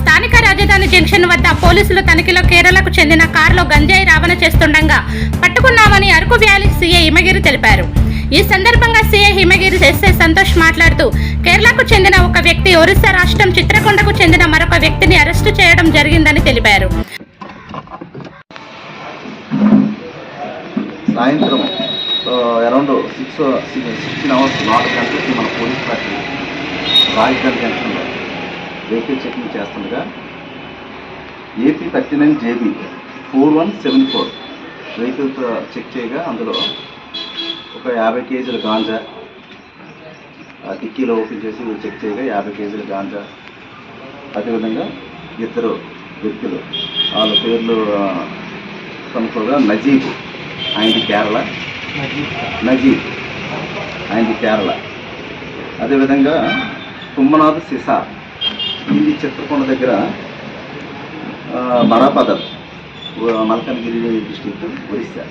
స్థానిక రాజధాని జంక్షన్ వద్ద పోలీసులు తనిఖీలో కేరళకు చెందిన కారులో గంజాయి రవాణా చేస్తుండగా పట్టుకున్నామని అరకు వ్యాలీ సీఏ హిమగిరి తెలిపారు. ఈ సందర్భంగా సీఏ హిమగిరి ఎస్ఐ సంతోష్ మాట్లాడుతూ కేరళకు చెందిన ఒక వ్యక్తి ఒరిస్సా రాష్ట్రం చిత్రకొండకు చెందిన మరొక వ్యక్తిని అరెస్టు చేయడం జరిగిందని తెలిపారు. సాయంత్రం అరౌండ్ సిక్స్ సిక్స్టీన్ అవర్స్ నాలుగు గంటలకి మన పోలీస్ పార్టీ రాజధాని జంక్షన్ వెహికల్ చెకింగ్ చేస్తుండగా AP thirty nine JB four one seven four వెహికల్తో check చేయగా అందులో ఒక యాభై కేజీల గాంజా ఆ డిక్కీలో ఓపెన్ చేసి చెక్ చేయగా యాభై కేజీల గాంజా. అదేవిధంగా ఇద్దరు వ్యక్తులు వాళ్ళ పేర్లు కనుక్కోగా నజీబ్ ఆయనది కేరళ. నజీబ్ ఆయనది కేరళ. అదేవిధంగా తుమ్మనాథ్ సిసా ఇది చిత్రకొండ దగ్గర మరాపదర్ మల్కనగిరి డిస్టిక్ ఒరిస్సా.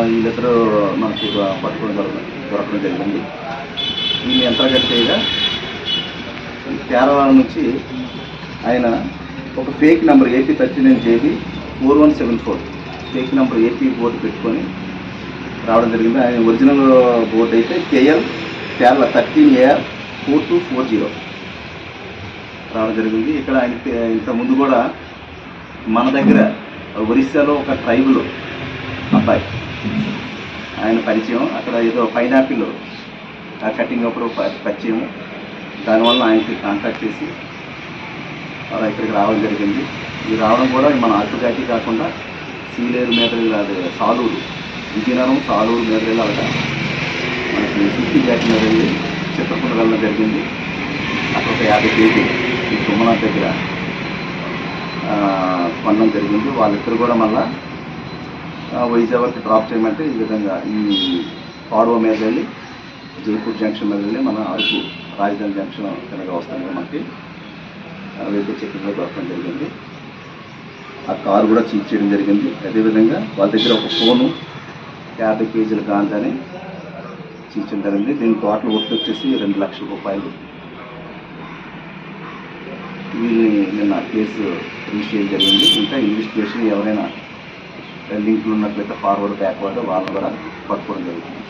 వీళ్ళిద్దరూ మనకి పట్టుకోవడం దొరక- దొరకడం జరిగింది. ఈ ఎంతగట్టి చేయగా కేరళ నుంచి ఆయన ఒక fake number AP thirty nine JB four one seven four fake number AP board పెట్టుకొని రావడం జరిగింది. ఆయన ఒరిజినల్ బోర్డు అయితే KL Kerala thirteen AR four two four zero. రావడం జరిగింది. ఇక్కడ ఆయనకి ఇంత ముందు కూడా మన దగ్గర ఒరిస్సాలో ఒక ట్రైబుల్ అబ్బాయి. ఆయన పరిచయం. అక్కడ ఏదో పైనాపిల్ ఆ కటింగ్ అప్పుడు పరిచయం. దానివల్ల ఆయనకి కాంటాక్ట్ చేసి అలా ఇక్కడికి రావడం జరిగింది. ఇది రావడం కూడా మన అటుగాటి కాకుండా సీలేరు మీద అది సాలూరు విజయనగరం సాలూరు మీద వెళ్ళాలట మనకి సిట్టి జాతి మీద చిత్రకుండ వెళ్ళడం జరిగింది. అక్కడ ఒక యాభై కేజీ ఈ తుమ్మనాథ్ దగ్గర ఆ, కొనడం జరిగింది. వాళ్ళిద్దరు కూడా మళ్ళా వైజాగ్కి డ్రాప్ చేయమంటే ఈ విధంగా ఈ పాడవ మీద వెళ్ళి జైపూర్ జంక్షన్ మీద వెళ్ళి మన అరకు రాజధాని జంక్షన్ కనుక వస్తుంది మనకి. వెహికల్ చెక్కింగ్లో దొరకడం జరిగింది. ఆ కారు కూడా చీజ్ చేయడం జరిగింది. అదేవిధంగా వాళ్ళ దగ్గర ఒక ఫోను యాభై కేజీల గాంజాని చీచడం జరిగింది. దీని టోటల్ వర్త్ వచ్చేసి రెండు లక్షల రూపాయలు. వీళ్ళని నిన్న కేసు రిజిస్టర్ చేయడం జరిగింది. ఇంకా ఇన్వెస్టిగేషన్ ఎవరైనా లింకులు ఉన్నట్లయితే ఫార్వర్డ్ బ్యాక్వర్డ్ వాళ్ళని కూడా పట్టుకోవడం జరుగుతుంది.